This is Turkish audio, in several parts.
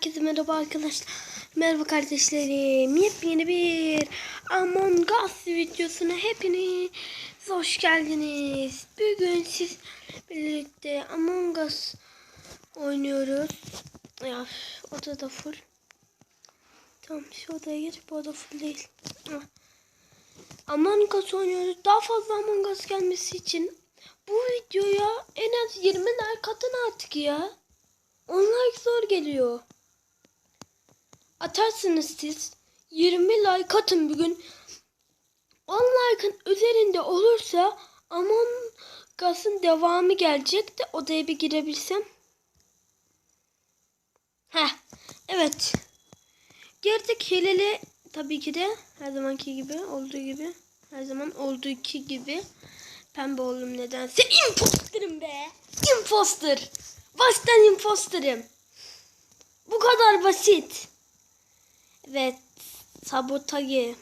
herkese merhaba arkadaşlar. Merhaba kardeşlerim. Yepyeni bir Among Us videosuna hepiniz hoş geldiniz. Bugün siz birlikte Among Us oynuyoruz. Ya oda da full. Tamam şu odaya geç bu oda full değil. Among Us oynuyoruz. Daha fazla Among Us gelmesi için bu videoya en az 20 like atın artık ya. 10 like zor geliyor. Atarsınız siz. 20 like atın bugün. 10 like'ın üzerinde olursa Among Us'ın devamı gelecek de odaya bir girebilsem. Heh. Evet. Girdik hileli tabii ki de her zamanki gibi olduğu gibi. Her zaman olduğu gibi. Pembe oldum nedense. Imposterım be. Imposter. Baştan imposterım. Bu kadar basit. Evet. Sabotajı.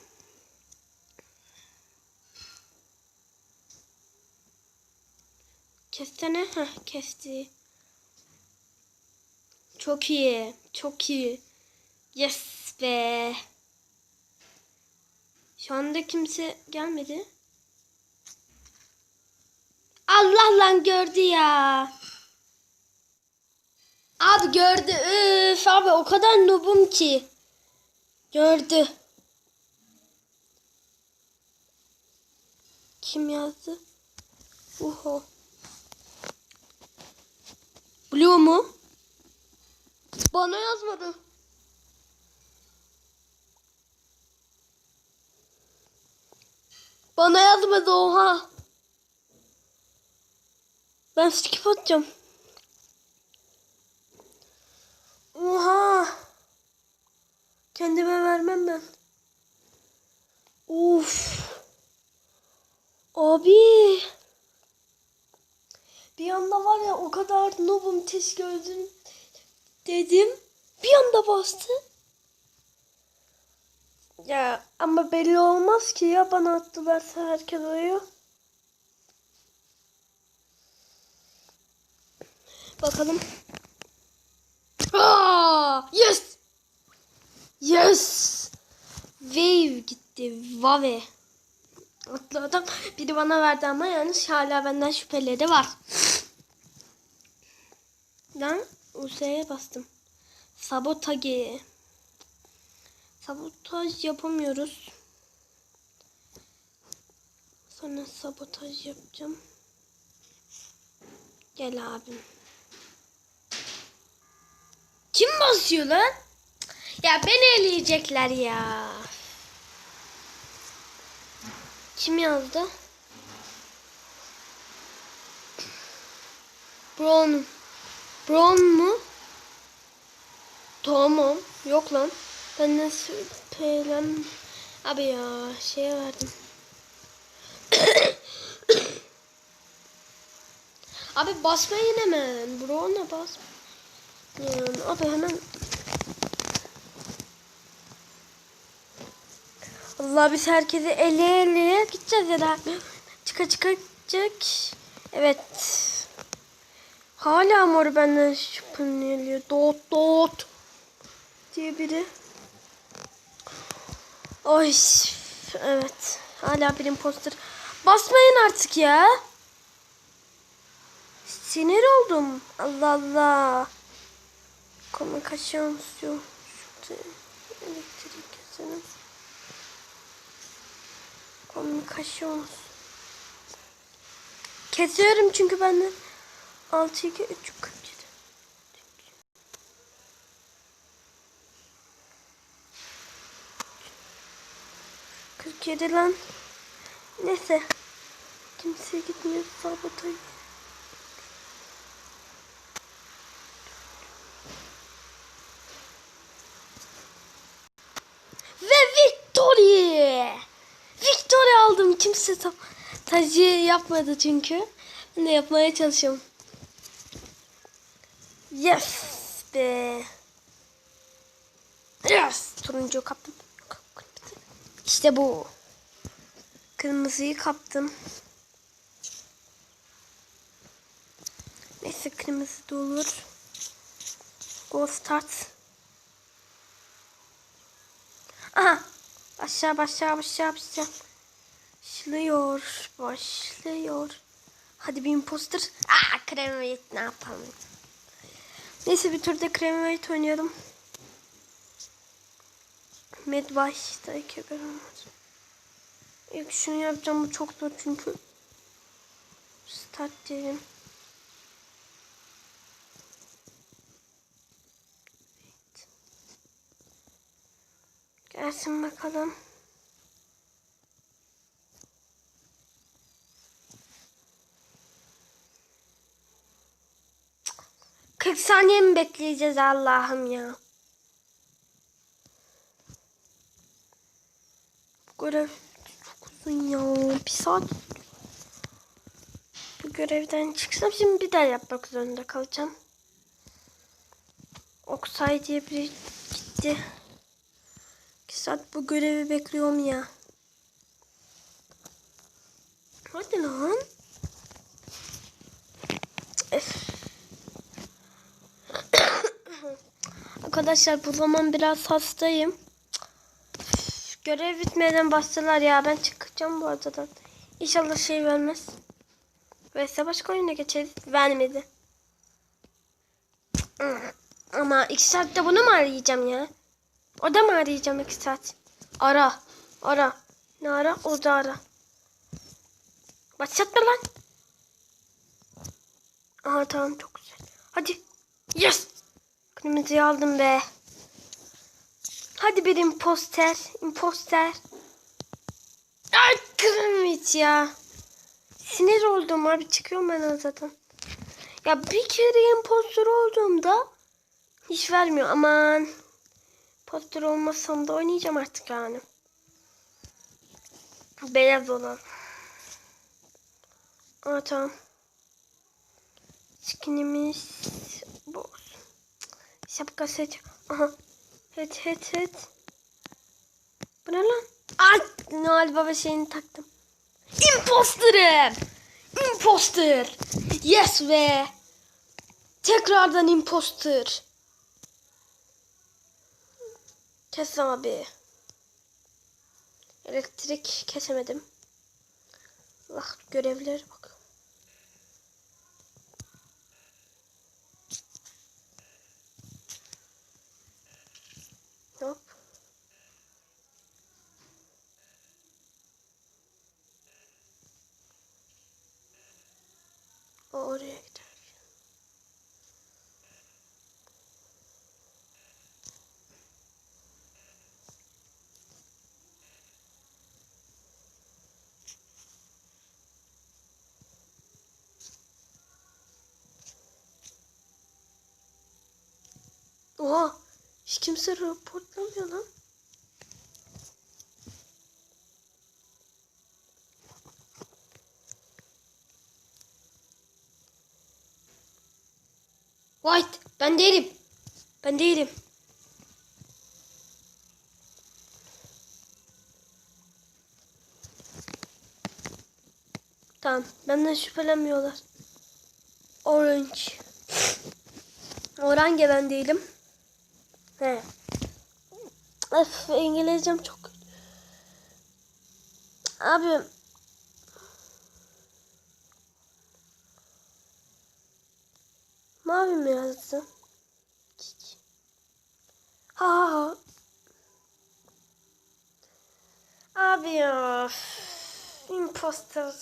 Kestene. Heh, kesti. Çok iyi. Çok iyi. Yes be. Şu anda kimse gelmedi. Allah lan gördü ya. Abi gördü. Üf abi o kadar noobum ki. Gördü. Kim yazdı? Uho. Blue mu? Bana yazmadı. Bana yazmadı oha. Ben skip atacağım. Oha. Kendime vermem ben. Uf. Abi. Bir anda var ya o kadar noobum gördüm dedim. Bir anda bastı. Ya ama belli olmaz ki ya bana attılarsa herkes oyuyor. Bakalım. Aa, yes. Yes. Wave gitti. Vave. Atlı. Biri bana verdi ama yanlış hala benden şüpheleri var. Ben US'ye bastım. Sabotage. Sabotaj yapamıyoruz. Sonra sabotaj yapacağım. Gel abim. Kim basıyor lan? Ya beni eleyecekler ya. Kim yazdı? Brown. Brown mu? Tamam. Yok lan. Ben ne şüphelen... Abi ya şeye verdim. Abi basmayın hemen. Brown'a bas. Yani abi hemen Allah biz herkesi ele ele gideceğiz ya da çıka çıkacak. Evet. Hala mor benden şüpheleniyor. Dot dot diye biri. Oy. Evet. Hala bir imposter. Basmayın artık ya. Sinir oldum. Allah Allah. Kommunikasyon istiyor. Şurada elektrik keselim. Kommunikasyon. Kesiyorum çünkü benden 6 2 3 47. Kırk yedi lan. Neyse. Kimse gitmiyor sabotaj. Ve Victory! Victory aldım. Kimse tam tacı yapmadı çünkü. Ben de yapmaya çalışıyorum. Yes be. Yes. Turuncu kaptım. İşte bu. Kırmızıyı kaptım. Neyse kırmızı da olur. Go start. Aha. Aşağı aşağı aşağı aşağı. Başlıyor. Başlıyor. Hadi bir imposter. Aa kremavit ne yapalım. Neyse bir turda kremavit oynayalım. Medvash'ta iki gören var. İlk şunu yapacağım bu çok zor çünkü. Start diyelim. Gelsin bakalım. Kırk saniye mi bekleyeceğiz Allah'ım ya? Bu görev çok uzun ya. Bir saat. Bu görevden çıksam şimdi bir daha yapmak zorunda kalacağım. Oksay diye biri gitti. İki saat bu görevi bekliyorum ya. Hadi lan. Öf. Arkadaşlar bu zaman biraz hastayım. Üf, Görev bitmeden bastılar ya. Ben çıkacağım bu arada. İnşallah şey vermez. Veyse başka oyuna geçeriz. Vermedi. Ama iki saatte bunu mu arayacağım ya? O da mı arayacağım iki saat? Ara. Ara. Ne ara? O da ara. Başlatma lan. Aha tamam çok güzel. Hadi. Yes. Kırmızıyı aldım be. Hadi bir imposter. Imposter. Ay kırmızı ya. Sinir oldum abi. Çıkıyorum ben zaten. Ya bir kere imposter olduğumda hiç vermiyor. Aman. Imposter olmasam da oynayacağım artık yani. Beyaz olan. Aa tamam. Skinimiz bu. Şapka seç. Aha. Het het het. Bu ne lan? Ay Noel Baba şeyini taktım. Imposter'ım. Imposter. Yes be. Tekrardan imposter. Kes abi. Elektrik kesemedim. Allah görevlere bak. Top. Kimse raporlamıyor lan. White, ben değilim. Ben değilim. Tamam, benden şüphelenmiyorlar. Orange. Orange ben değilim. He. Öf, İngilizcem çok. Abi. Mavi mi yazdın? Ha ha ha. Abi ya. Imposter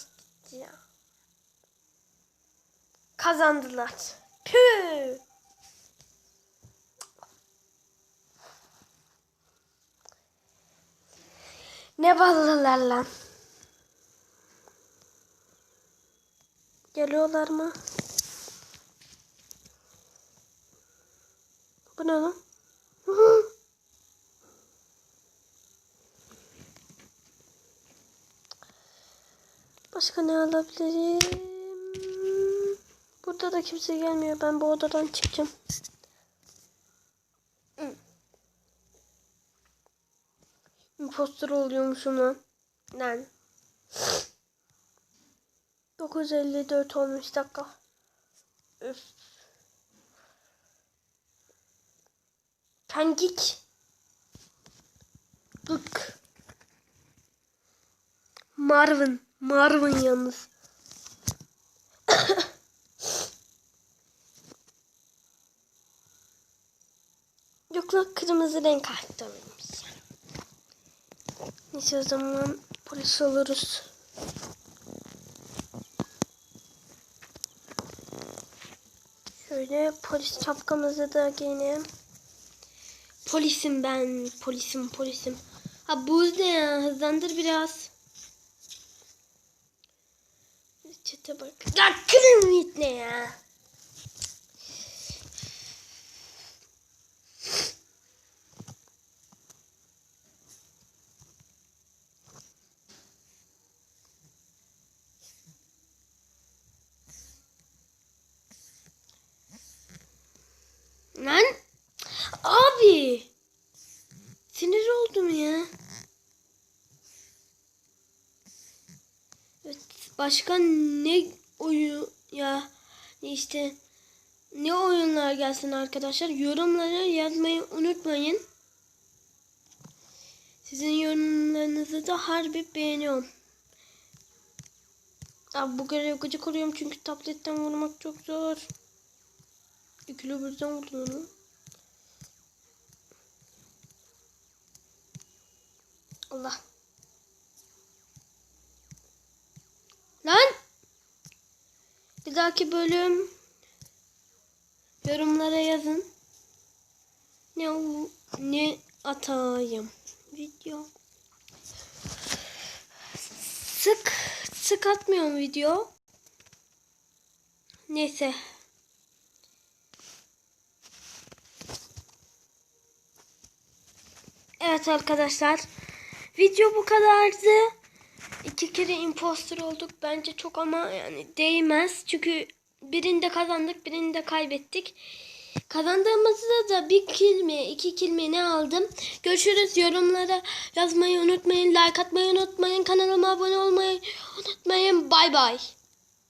ya. Kazandılar. Püh. Ne ballılar lan. Geliyorlar mı? Bu ne lan? Başka ne alabilirim? Burada da kimse gelmiyor. Ben bu odadan çıkacağım. impostor oluyormuşum lan. Lan. 9.54 olmuş dakika. Üf. Sen. Bık. Marvin. Marvin yalnız. Yok lan kırmızı renk arttırmış. Neyse o zaman polis oluruz. Şöyle polis şapkamızı da giyinelim. Polisim ben. Polisim polisim. Ha buz ne ya? Hızlandır biraz. Çete bak. Ya kırın ne ya? Lan abi sinir oldum ya. Evet, başka ne oyun ya işte ne oyunlar gelsin arkadaşlar yorumlara yazmayı unutmayın. Sizin yorumlarınızı da harbi beğeniyorum. Abi bu görevi gıcık oluyorum çünkü tabletten vurmak çok zor. İkili birden vurdun onu. Allah. Lan. Bir dahaki bölüm yorumlara yazın. Ne o- ne atayım video. Sık sık atmıyorum video. Neyse. Evet arkadaşlar. Video bu kadardı. İki kere imposter olduk. Bence çok ama yani değmez. Çünkü birinde kazandık, birinde kaybettik. Kazandığımızda da bir kill mi, iki kill mi ne aldım? Görüşürüz. Yorumlara yazmayı unutmayın. Like atmayı unutmayın. Kanalıma abone olmayı unutmayın. Bay bay.